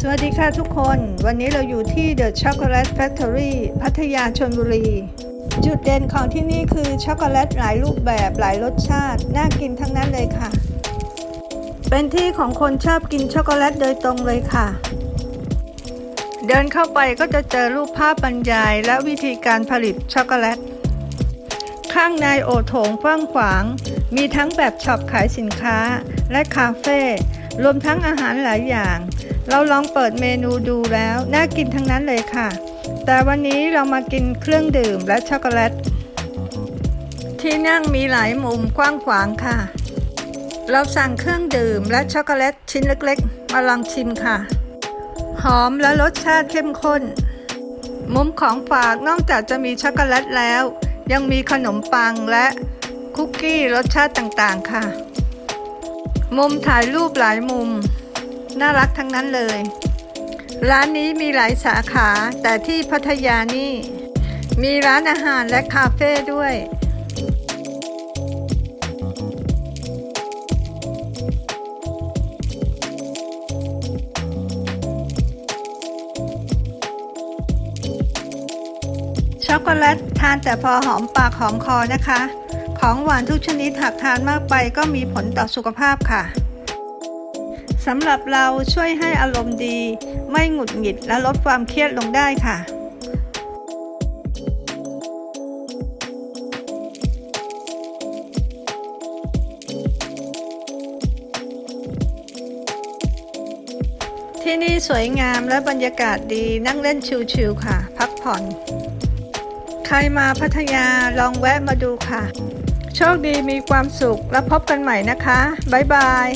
สวัสดีค่ะทุกคน วันนี้เราอยู่ที่ The Chocolate Factory พัทยาชนบุรี จุดเด่นของที่นี่คือช็อกโกแลตหลายรูปแบบหลายรสชาติ น่ากินทั้งนั้นเลยค่ะ เป็นที่ของคนชอบกินช็อกโกแลตโดยตรงเลยค่ะ เดินเข้าไปก็จะเจอรูปภาพบรรยาย และวิธีการผลิตช็อกโกแลต ข้างในโอโถงกว้างขวาง มีทั้งแบบช็อปขายสินค้าและคาเฟ่รวมทั้งอาหารหลายอย่าง เราลองเปิดเมนูดูแล้ว น่ากินทั้งนั้นเลยค่ะ แต่วันนี้เรามากินเครื่องดื่มและช็อกโกแลต ที่นั่งมีหลายมุมกว้างขวางค่ะ เราสั่งเครื่องดื่มและช็อกโกแลตชิ้นเล็กๆ มาลองชิมค่ะ หอมและรสชาติเข้มข้น มุมของฝากนอกจากจะมีช็อกโกแลตแล้ว ยังมีขนมปังและคุกกี้รสชาติต่างๆค่ะ มุมถ่ายรูปหลายมุม น่ารักทั้งนั้นเลย ร้านนี้มีหลายสาขา แต่ที่พัทยานี่ มีร้านอาหารและคาเฟ่ด้วย ช็อกโกแลตทานแต่พอหอมปากหอมคอนะคะ ของหวานทุกชนิดหากทานมากไปก็มีผลต่อสุขภาพค่ะ สำหรับเราช่วยให้อารมณ์ดี ไม่หงุดหงิดและลดความเครียดลงได้ค่ะที่นี่สวยงามและบรรยากาศดีนั่งเล่นชิลๆค่ะ พักผ่อน ใครมาพัทยาลองแวะมาดูค่ะ โชคดีมีความสุขแล้วพบกันใหม่นะคะ บ๊ายบาย